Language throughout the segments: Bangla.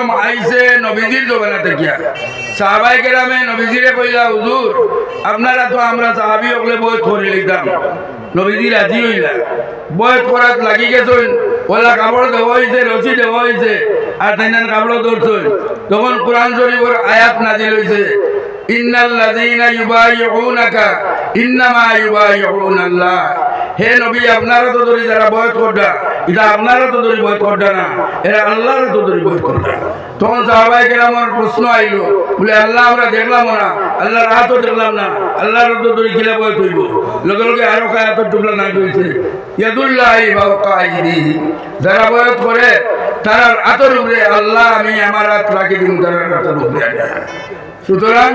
সর্বপ্রথম আইছে নবীজির জমানা থেকে। সাহাবাই কেরামে নবীজিরে কইলা, হুজুর, আপনারা তো আমরা সাহাবি হকলে বয়ত করে লিখতাম নবীজি রাজি হইলা। বয়ত করাত লাগি গেছেন। ওলা কাপড় দেওয়া হয়েছে রশি দেওয়া হয়েছে আর তাই কাপড় ধরছেন। তখন কোরআন শরীফের আয়াত নাজিল হয়েছে ইন্নাল্লাযীনা ইউবাইউনাকা, ইন্নামা ইউবাইউনাল্লাহ। হে নবী, আপনারা তো ধরি যারা বয়স করডা এটা আপনারা তো ধরি বয়স করডা না, এরা আল্লাহর তো ধরি বয়স করডা তখন সাহাবাই আমার প্রশ্ন আইলো, বলে, আল্লাহ, আমরা দেখলাম না, আল্লাহর হাতও দেখলাম না আল্লাহর তো ধরি কিলা বয়স হইব লগে লগে আরও কায়াত টুকলা না হয়েছে ইয়াদুল্লাহ যারা বয়স করে, তারা আতর উপরে, আল্লাহ, আমি আমার হাত রাখি দিন, তারা আতর উপরে সুতরাং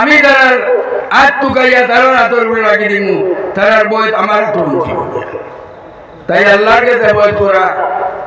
আমি তার হাত টুকাইয়া তার হাতের উপরে রাখি দিমু। তার বয়স আমার হাত তাই আল্লাহকে কাছে তোরা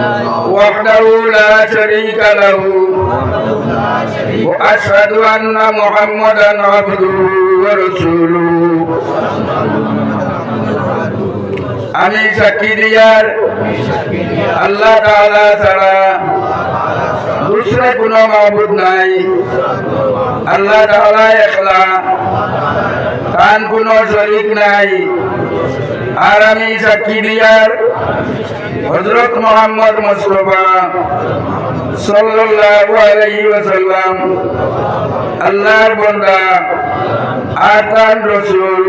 وحده لا شريك له وأشهد أن محمدا عبده ورسوله আমি সাক্ষী দিয়ার আল্লাহ তাআলা ছাড়া দুসরা কোনো মাবুদ নাই আল্লাহ তাআলা একলা তান কোনো শরীক নাই আর আমি সাক্ষী দিয়ার হজরত মোহাম্মদ মুস্তফা সাল্লাল্লাহু আলাইহি ওয়াসাল্লাম, আল্লাহর বান্দা আর তার রাসূল।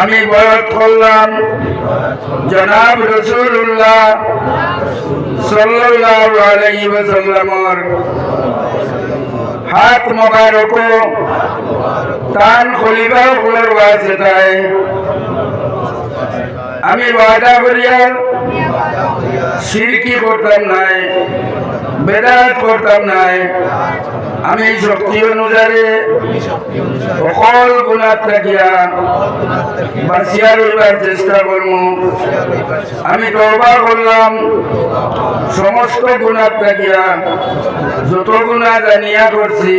আমি বয়স করলাম, জনাব রসুল্লাহ সাল্লাল্লাহু আলাইহি ওয়াসাল্লামর হাত মোবারক, তান খলিফা হওয়ার ওয়াসিতায় আমি ওয়াদা করিয়ার সিরকি করতাম নাই, বেদাত করতাম নাই। আমি শক্তি অনুযায়ী সকল গুণাত থাকিয়া বাঁচিয়া রইবার চেষ্টা করব। আমি তবা করলাম, সমস্ত গুণাত থাকিয়া যত গুণা জানিয়া করছি,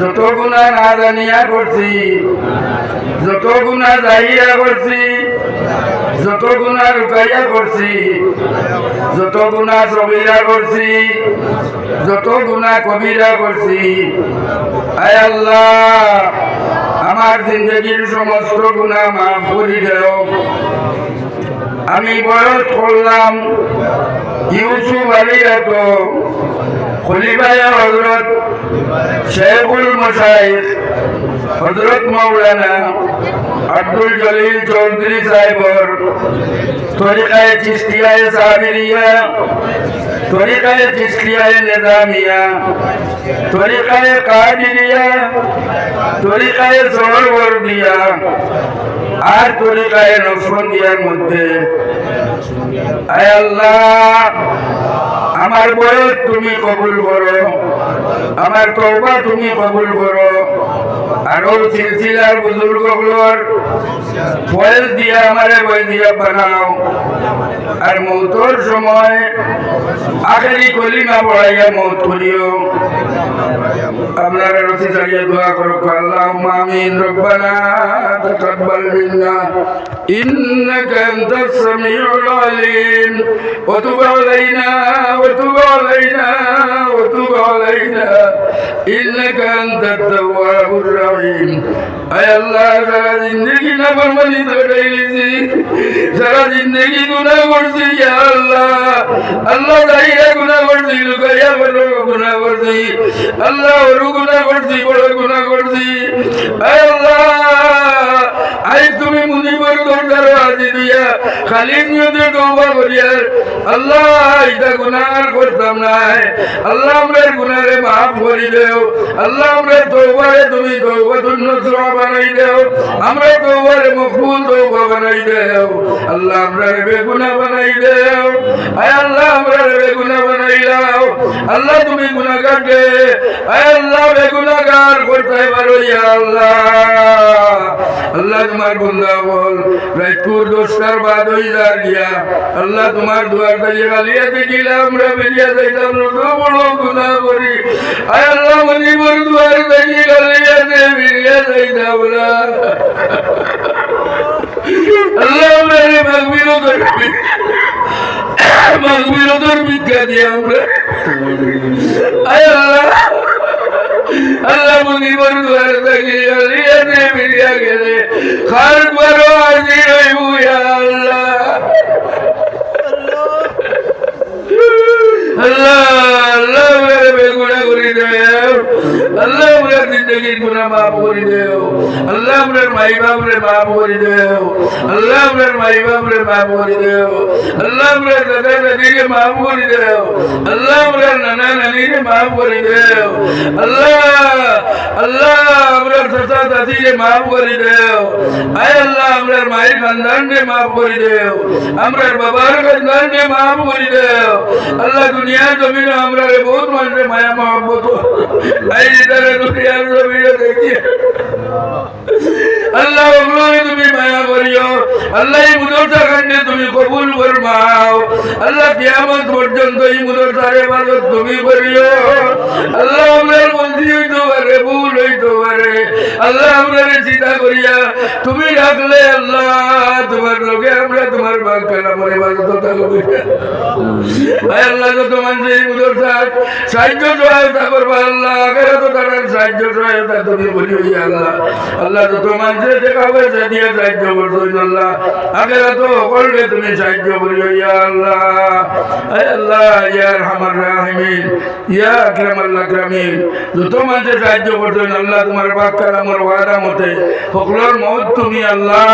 যত গুণা না জানিয়া করছি, যত গুণা জাহিয়া করছি যত গুণা লুকাইয়া করছি, যত গুণা সবিরা করছি, যত গুণা কবিরা করছি, আয় আল্লাহ, আমার জিন্দগির সমস্ত গুণা মাফ করি দেও। আমি বয়স করলাম ইউসুফ আলী এত খলিফায় হজরত শেখুল মশাইখ হজরত মৌলানা আব্দুল জলিল চৌধুরী সাহেবর। তরিকায় চিস্তিয়ায় সাবিরিয়া। তরিকায় চিস্তিয়ায় নিজামিয়া। তরিকায় কাদিরিয়া। তরিকায় সরবর্দিয়া আর তরিকায় নকশবন্দিয়ার মধ্যে। আয় আল্লাহ, আমার বয়স তুমি কবুল করো। আমার তওবা তুমি কবুল করো। আরও সিলসিলার বুজুর্গগুলোর ফয়েজ দিয়ে আমারে বই দিয়ে বানাও। আর মৌতর সময় আখেরি কলিমা পড়াইয়া মৌত করিও। আপনার রসি চালিয়ে দোয়া করো আল্লাহুম্মা আমিন, রব্বানা তাকাব্বাল মিন্না, ইন্নাকা আনতাস সামিউল আলিম, ওয়া তুব আলাইনা, ওয়া তুব আলাইনা, ওয়া তুব আলাইনা, ইন্নাকা আনতাত তাওয়াবুর রহিম। আয় আল্লাহ যারা জিন্দেগি না ফরমানি ধরাইলিছি যারা জিন্দেগি গুনাহ করছি ইয়া আল্লাহ। আল্লাহ যারা গুনাহ করছি লুকাইয়া বলো গুনাহ করছি আল্লাহ ওরু গুনাহ করছি বড় গুনাহ করছি আল্লাহ আই তুমি মুনিবর দরকার আল্লাহ, এটা করতাম না। আল্লাহ, আমরা গুনারে মাফ করে দেও। আল্লাহ, আমরা তুমি বানাই দেও। আমরা মকবুল বানাই দেও। আল্লাহ, আমরা বেগুনাহ বানাই দেও। আয় আল্লাহ, আমরা বেগুনাহ বানাই দাও। আল্লাহ, তুমি গুনাহগার দে আয় আল্লাহ, বেগুনাহগার করতে পারো ইয়া আল্লাহ। আল্লাহ, তোমার বন্ধা বল রাজপুর দোস্তার বাদ হয়ে যা গিয়া আল্লাহ তোমার দুয়ার দাঁড়িয়ে গালিয়া দেখিলাম আমরা বেরিয়ে যাইতাম মনিবর দুয়ার দাঁড়িয়ে গালিয়া দে, বেরিয়ে গেলে। খার বারো আজি রইব ইয়া আল্লাহ আল্লাহ আল্লাহ মেরে বেগুনা করে দেও আল্লাহ আমরা জিন্দগির গুনা মাফ করে দেও আল্লাহ আমরা মাই বাপরে মাফ করে দেও। আল্লাহ আমরা মাই বাপরে মাফ করে দেও। আল্লাহ আমরা দাদা দাদিকে মাফ করে দেও। আল্লাহ আমরা নানা নানিকে মাফ করে দেও। আল্লাহ আল্লাহ আমরা চাচা চাচিকে মাফ করে দেও। আয় আল্লাহ, আমরা মায়ের খানদানকে মাফ করে দেও। আমরা বাবার খানদানকে মাফ করে দেও। আল্লাহ, দুনিয়ার জমিনে আমরা বহুত মানুষের মায়া মহব্বত। আই তারা দুনিয়ার জমিনে দেখি। আল্লাহ ওগুলোই তুমি মায়া করিও। আল্লাহ এই মুদরসা খান্ডে তুমি কবুল ফরমাও আল্লাহ কিয়ামত পর্যন্ত তুমি করিও। আল্লাহ হইতে পারে, ভুল হইতে পারে। আল্লাহ চিন্তা করিয়া তুমি রাখলে আল্লাহ, তোমার লোকে আমরা তোমার সাহায্য বলি আল্লাহ। আল্লাহ, ইয়া রহমান রাহিমিন, ইয়া আল্লাহ আকরামিন। যত মানুষের সাহায্য করছ আল্লাহ তোমার পাক কালামের ওয়াদা মতে সকলের তুমি আল্লাহ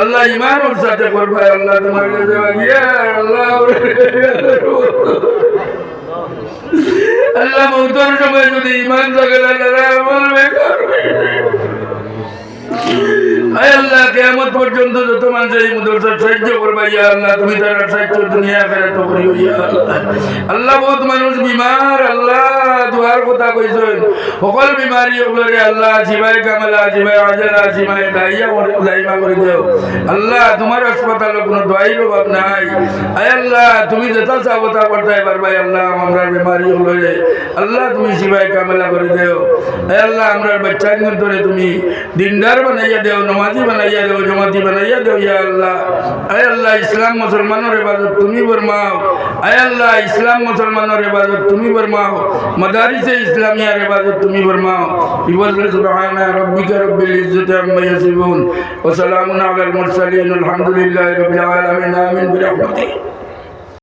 আল্লাহ ইমানের সাথে করবা, আল্লাহ তোমার কাছে আল্লাহ আল্লাহ মৌতর সময় যদি ইমান থাকে আল্লাহ সাহায্য করবা, ইয়া আল্লাহ, তুমি আল্লাহ। বহুত মানুষ বিমার, আল্লাহ, দুয়ার সকল বিমারি আল্লাহ শিবাই কামালা শিবাই আজালা শিবাই দাইয়া করে দেও। আল্লাহ, তোমার হাসপাতালে কোনো দোয়াইর অভাব নাই। আয় আল্লাহ, তুমি যেটা চাবো তা করতে পারবাই আল্লাহ, আমরা বিমারি ওগুলোরে আল্লাহ, তুমি শিবাই কামালা করে দেও। আয় আল্লাহ আমরা বাচ্চার ধরে তুমি দিনদার বানাইয়া দেও, নমাজি বানাইয়া দেও, জমাতি বানাইয়া দেও, ইয়া আল্লাহ। আয় আল্লাহ, ইসলাম মুসলমানের ইবাদত তুমি বরমাও আয় আল্লাহ, ইসলাম মুসলমানের ইবাদত তুমি বরমাও মাদারিসে ইসলামিয়ার ইবাদত তুমি বরমাও বিফজল সুবহানা রব্বিকা রব্বিল ইজ্জতি আম্মা ইয়াসিফুন। ওয়া সালামুন আলাল মুরসালিন। আলহামদুলিল্লাহি রাব্বিল আলামিন। আমিন। বিরহমাতিক